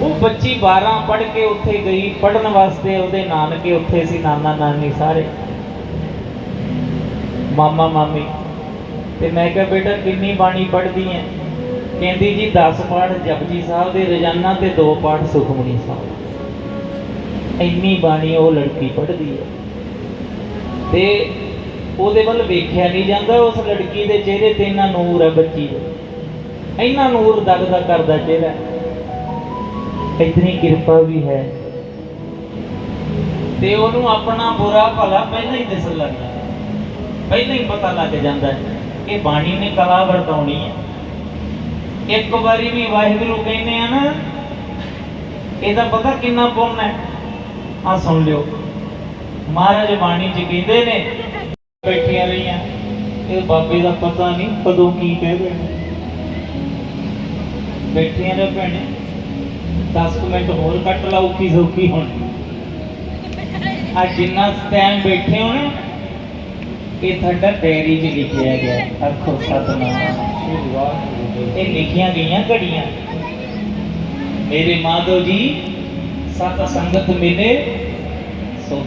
ਉਹ ਬੱਚੀ 12 ਪੜ੍ਹ ਕੇ ਉੱਥੇ ਗਈ ਪੜਨ ਵਾਸਤੇ ਉਹਦੇ ਨਾਨਕੇ ਉੱਥੇ ਸੀ, ਨਾਨਾ ਨਾਨੀ ਸਾਰੇ। ਮਾਮਾ ਮਾਮੀ। ਤੇ ਮੈਂ ਕਿਹਾ, ਬੇਟਾ ਕਿੰਨੀ ਬਾਣੀ ਪੜ੍ਹਦੀ ਹੈ ਕਹਿੰਦੀ ਜੀ 10 ਪਾਠ ਜਪਜੀ ਸਾਹਿਬ ਦੇ, ਰੋਜ਼ਾਨਾ ਤੇ 2 ਪਾਠ ਸੁਖਮਨੀ ਸਾਹਿਬ। ਇੰਨੀ ਬਾਣੀ ਉਹ ਲੜਕੀ ਪੜਦੀ ਹੈ ਤੇ ਉਹਦੇ ਵੱਲ ਵੇਖਿਆ ਨਹੀਂ ਜਾਂਦਾ, ਉਸ ਲੜਕੀ ਦੇ ਚਿਹਰੇ ਤੇ ਇੰਨਾ ਨੂਰ ਹੈ ਬੱਚੀ ਦਾ। ਇੰਨਾ ਨੂਰ ਦਗਦਾ ਕਰਦਾ ਚਿਹਰਾ। ਇਤਨੀ ਕਿਰਪਾ ਵੀ ਹੈ। ਤੇ ਉਹਨੂੰ ਆਪਣਾ ਬੁਰਾ ਭਲਾ ਪਹਿਲਾਂ ਹੀ ਦਿਸਣ ਲੱਗ ਪਹਿਲਾਂ ਹੀ ਪਤਾ ਲੱਗ ਜਾਂਦਾ ਹੈ ਕਿ ਬਾਣੀ ਨੇ ਕਲਾ ਵਰਤਾਉਣੀ ਹੈ। ਇੱਕ ਵਾਰੀ ਵੀ ਵਾਹਿਗੁਰੂ ਕਹਿੰਦੇ ਆ ਨਾ ਇਹਦਾ ਪਤਾ ਕਿੰਨਾ ਪੁੰਨ ਹੈ। ਆ ਸੁਣ ਲਿਓ। ਮਹਾਰਾਜ ਬਾਣੀ ਚ ਕਹਿੰਦੇ ਨੇ, ਬੈਠੀਆਂ ਰਹੀਆਂ ਇਹ ਬਾਬੇ ਦਾ ਪਤਾ ਨਹੀਂ ਕਦੋਂ ਕੀ ਕਹਿ ਦੇਣਾ। ਬੈਠੀਆਂ ਨੇ ਭੈਣੇ। 10 ਮਿੰਟ ਹੋਰ ਕੱਟ ਲਾ ਔਖੀ ਸੌਖੀ ਹੁਣ? ਆ ਜਿੰਨਾ ਟਾਈਮ ਬੈਠੇ ਹੋ ਨਾ, ਇਹ ਤੁਹਾਡਾ ਡਾਇਰੀ 'ਚ ਲਿਖਿਆ ਗਿਆ। ਹੈ। ਸਤਨਾਮ। ਇਹ ਲਿਖੀਆਂ ਗਈਆਂ ਘੜੀਆਂ। ਮੇਰੇ ਮਾਧੋ ਜੀ, ਸਤ ਸੰਗਤ ਮਿਲੇ। ਸੋ